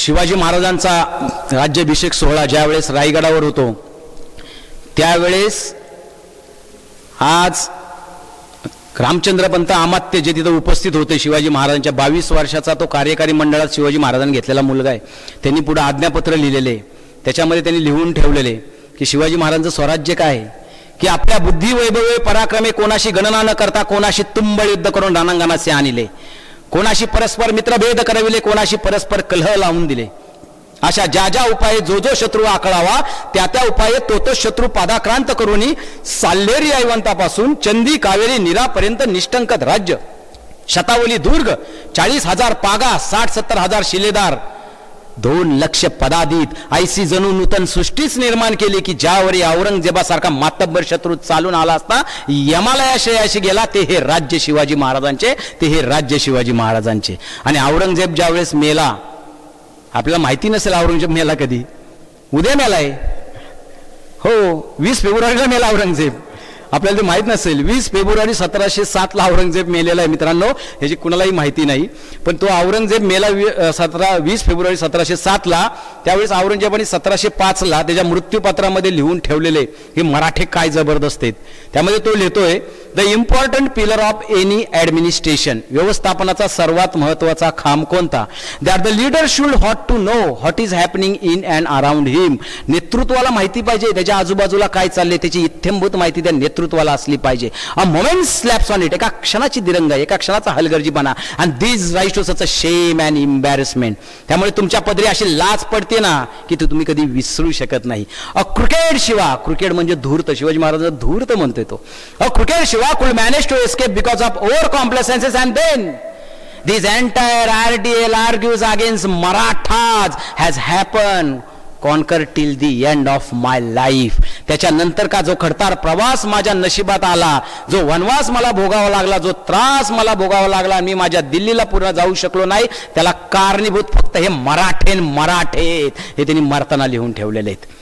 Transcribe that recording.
शिवाजी महाराजांचा राज्याभिषेक सोहळा ज्यावेळेस रायगडावर होतो त्यावेळेस आज रामचंद्रपंत आमात्य जे तिथं उपस्थित होते शिवाजी महाराजांच्या बावीस वर्षाचा तो कार्यकारी मंडळात शिवाजी महाराजांनी घेतलेला मुलगा आहे. त्यांनी पुढे आज्ञापत्र लिहिलेले त्याच्यामध्ये त्यांनी लिहून ठेवलेले की शिवाजी महाराजांचं स्वराज्य काय आहे? की आपल्या बुद्धी वैभवे पराक्रमे कोणाशी गणना न करता कोणाशी तुंबळ युद्ध करून रानांगणाचे आणले. कोणाशी परस्पर मित्रभेद करविले कोणाशी परस्पर कलह लावून दिले. अशा ज्या ज्या उपाये जो जो शत्रू आकळावा त्या त्या उपाये तो तो शत्रू पादाक्रांत करून साल्लेरी ऐवंतापासून चंदी कावेरी निरापर्यंत निष्ठंकत राज्य. शतावली दुर्ग चाळीस हजार पागा साठ सत्तर हजार शिलेदार दोन लक्ष पदाधित. ऐसी जणू नूतन सृष्टीच निर्माण केली की ज्यावरी औरंगजेबासारखा मातब्बर शत्रू चालून आला असता यमालयाशयाशी गेला ते हे राज्य शिवाजी महाराजांचे ते हे राज्य शिवाजी महाराजांचे. आणि औरंगजेब ज्यावेळेस मेला आपल्याला माहिती नसेल औरंगजेब मेला कधी. उद्या मेलाय हो वीस फेब्रुवारीला मेला औरंगजेब. आपल्याला ते माहीत नसेल. वीस फेब्रुवारी सतराशे सातला औरंगजेब मेलेला आहे मित्रांनो. ह्याची कुणालाही माहिती नाही. पण तो औरंगजेब मेला वी- सतरा वीस फेब्रुवारी सतराशे सातला त्यावेळेस औरंगजेबाने सतराशे पाचला त्याच्या मृत्यूपत्रामध्ये लिहून ठेवलेले हे मराठे काय जबरदस्त आहेत. त्यामध्ये तो लिहितोय the important pillar of any administration व्यवस्थापनाचा सर्वात महत्त्वाचा खांब कोणता? That the leader should ought to know what is happening in and around him नेतृत्वाला माहिती पाहिजे. त्याच्या आजूबाजूला काय चालले त्याची इत्यंभूत माहिती त्या नेतृत्वाला असली पाहिजे. A moment slaps on it एका क्षणाची दिरंग एका क्षणाचा हलगर्जीपणा. आणि this right to such a shame and embarrassment त्यामुळे तुमच्या पदरी अशी लाज पडते ना की ती तुम्ही कधी विसरू शकत नाही. अ क्रिकेट शिवा. क्रिकेट म्हणजे धूर्त. शिवाजी महाराज धूर्त म्हणतोय तो. A cricket Shiva cool manage to escape because of over complacences and then these enter R D L argues against Marathas has happen conquer till the end of my life त्याच्यानंतर का जो खडतार प्रवास माझ्या नशिबात आला जो वनवास मला भोगावा लागला जो त्रास मला भोगावा लागला आणि मी माझ्या दिल्लीला पूर्ण जाऊ शकलो नाही त्याला कारणीभूत फक्त हे मराठेन मराठे हे त्यांनी मरताना लिहून ठेवलेले आहेत.